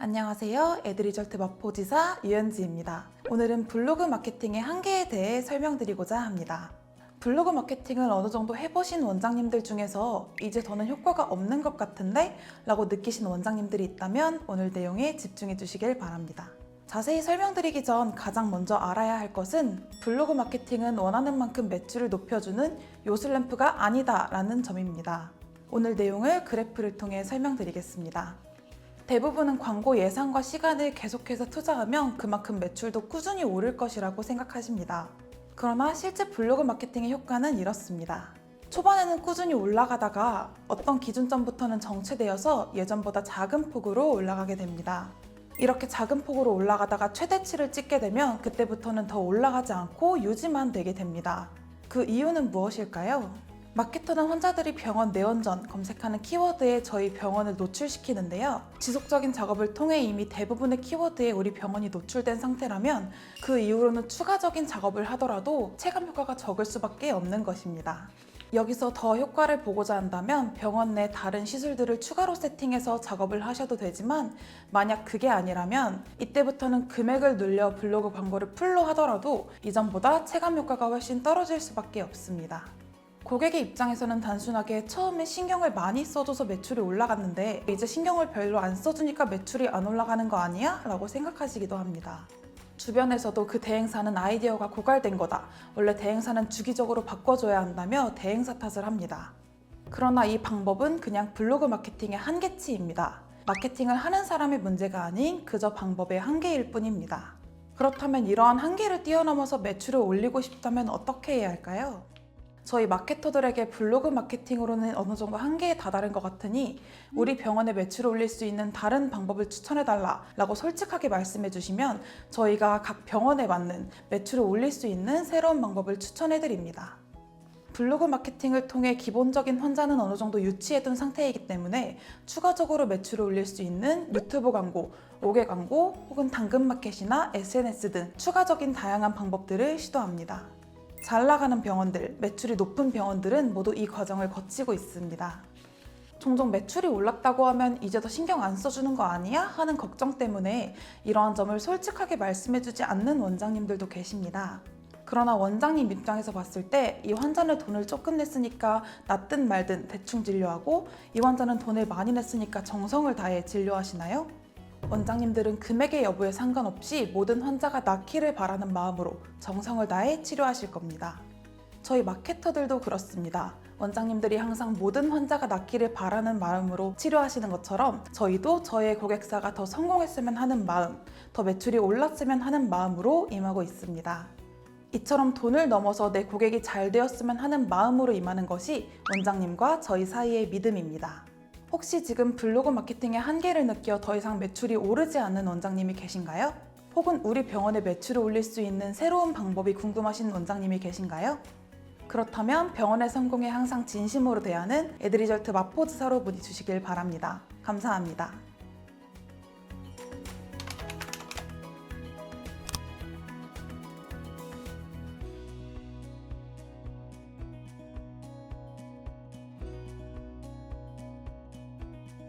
안녕하세요. 에드리절트 마포지사 유현지입니다. 오늘은 블로그 마케팅의 한계에 대해 설명드리고자 합니다. 블로그 마케팅을 어느 정도 해보신 원장님들 중에서 이제 더는 효과가 없는 것 같은데? 라고 느끼신 원장님들이 있다면 오늘 내용에 집중해 주시길 바랍니다. 자세히 설명드리기 전 가장 먼저 알아야 할 것은 블로그 마케팅은 원하는 만큼 매출을 높여주는 요술램프가 아니다 라는 점입니다. 오늘 내용을 그래프를 통해 설명드리겠습니다. 대부분은 광고 예산과 시간을 계속해서 투자하면 그만큼 매출도 꾸준히 오를 것이라고 생각하십니다. 그러나 실제 블로그 마케팅의 효과는 이렇습니다. 초반에는 꾸준히 올라가다가 어떤 기준점부터는 정체되어서 예전보다 작은 폭으로 올라가게 됩니다. 이렇게 작은 폭으로 올라가다가 최대치를 찍게 되면 그때부터는 더 올라가지 않고 유지만 되게 됩니다. 그 이유는 무엇일까요? 마케터는 환자들이 병원 내원전 검색하는 키워드에 저희 병원을 노출시키는데요. 지속적인 작업을 통해 이미 대부분의 키워드에 우리 병원이 노출된 상태라면 그 이후로는 추가적인 작업을 하더라도 체감 효과가 적을 수밖에 없는 것입니다. 여기서 더 효과를 보고자 한다면 병원 내 다른 시술들을 추가로 세팅해서 작업을 하셔도 되지만 만약 그게 아니라면 이때부터는 금액을 늘려 블로그 광고를 풀로 하더라도 이전보다 체감 효과가 훨씬 떨어질 수밖에 없습니다. 고객의 입장에서는 단순하게 처음에 신경을 많이 써줘서 매출이 올라갔는데 이제 신경을 별로 안 써주니까 매출이 안 올라가는 거 아니야? 라고 생각하시기도 합니다. 주변에서도 그 대행사는 아이디어가 고갈된 거다. 원래 대행사는 주기적으로 바꿔줘야 한다며 대행사 탓을 합니다. 그러나 이 방법은 그냥 블로그 마케팅의 한계치입니다. 마케팅을 하는 사람의 문제가 아닌 그저 방법의 한계일 뿐입니다. 그렇다면 이러한 한계를 뛰어넘어서 매출을 올리고 싶다면 어떻게 해야 할까요? 저희 마케터들에게 블로그 마케팅으로는 어느 정도 한계에 다다른 것 같으니 우리 병원의 매출을 올릴 수 있는 다른 방법을 추천해달라 라고 솔직하게 말씀해 주시면 저희가 각 병원에 맞는 매출을 올릴 수 있는 새로운 방법을 추천해 드립니다. 블로그 마케팅을 통해 기본적인 환자는 어느 정도 유치해둔 상태이기 때문에 추가적으로 매출을 올릴 수 있는 유튜브 광고, 5개 광고 혹은 당근 마켓이나 SNS 등 추가적인 다양한 방법들을 시도합니다. 잘 나가는 병원들, 매출이 높은 병원들은 모두 이 과정을 거치고 있습니다. 종종 매출이 올랐다고 하면 이제 더 신경 안 써주는 거 아니야? 하는 걱정 때문에 이러한 점을 솔직하게 말씀해주지 않는 원장님들도 계십니다. 그러나 원장님 입장에서 봤을 때 이 환자는 돈을 조금 냈으니까 낫든 말든 대충 진료하고 이 환자는 돈을 많이 냈으니까 정성을 다해 진료하시나요? 원장님들은 금액의 여부에 상관없이 모든 환자가 낫기를 바라는 마음으로 정성을 다해 치료하실 겁니다. 저희 마케터들도 그렇습니다. 원장님들이 항상 모든 환자가 낫기를 바라는 마음으로 치료하시는 것처럼 저희도 저의 고객사가 더 성공했으면 하는 마음, 더 매출이 올랐으면 하는 마음으로 임하고 있습니다. 이처럼 돈을 넘어서 내 고객이 잘 되었으면 하는 마음으로 임하는 것이 원장님과 저희 사이의 믿음입니다. 혹시 지금 블로그 마케팅의 한계를 느껴 더 이상 매출이 오르지 않는 원장님이 계신가요? 혹은 우리 병원의 매출을 올릴 수 있는 새로운 방법이 궁금하신 원장님이 계신가요? 그렇다면 병원의 성공에 항상 진심으로 대하는 에드리절트 마포지사로 문의 주시길 바랍니다. 감사합니다.